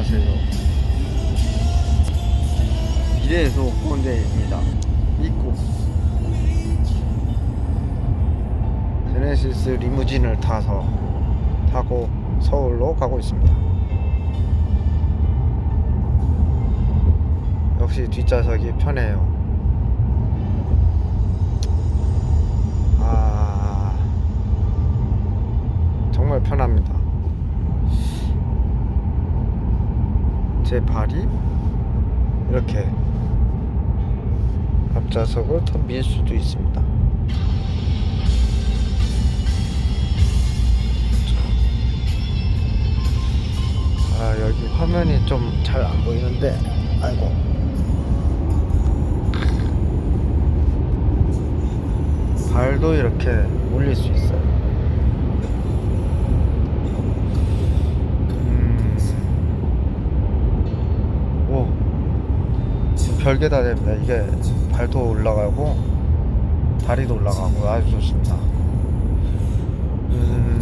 안녕하세요. 미래에서 꼰대입니다. 입고 제네시스 리무진을 타서 타고 서울로 가고 있습니다. 역시 뒷좌석이 편해요. 아 정말 편합니다. 제 발이 이렇게 앞좌석을 더 밀 수도 있습니다. 아 여기 화면이 좀 잘 안 보이는데 아이고 발도 이렇게 올릴 수 있어요. 별게 다 됩니다. 이게 발도 올라가고 다리도 올라가고 아주 좋습니다. 음.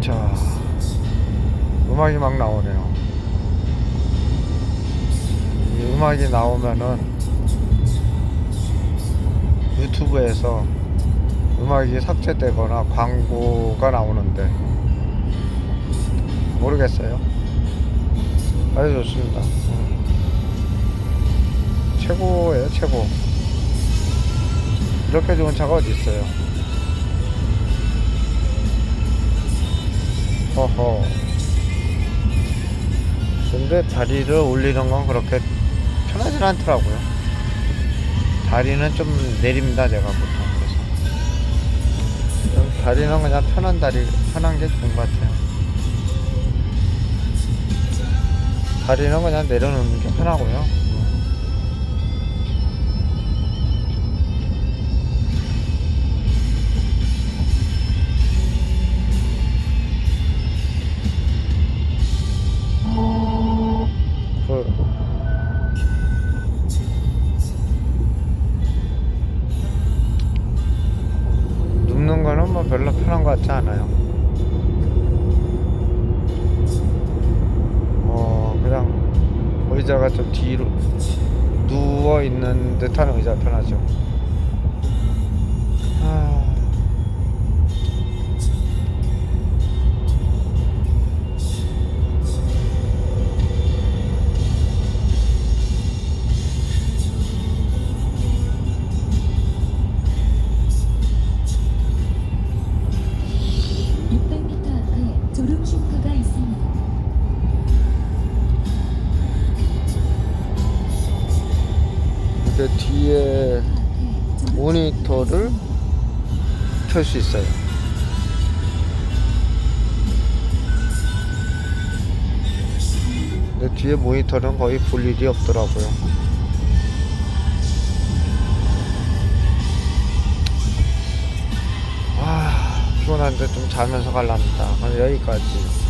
자, 음악이 막 나오네요. 이 음악이 나오면은 유튜브에서 음악이 삭제되거나 광고가 나오는데 모르겠어요. 아주 좋습니다. 음. 최고예요, 최고. 이렇게 좋은 차가 어디 있어요? 허허. 근데 다리를 올리는 건 그렇게 편하진 않더라고요. 다리는 좀 내립니다, 제가 보통. 그래서. 다리는 그냥 편한 다리, 편한 게 좋은 것 같아요. 다리는 그냥 내려놓는 게 편하고요. 그 눕는 거는 뭐 별로 편한 것 같지 않아요. 의자가 좀 뒤로 누워 있는 듯한 의자 편하죠. 이게 뒤에 모니터를 켤 수 있어요. 근데 뒤에 모니터는 거의 볼 일이 없더라고요. 아, 피곤한데 좀 자면서 갈랍니다. 그럼 여기까지.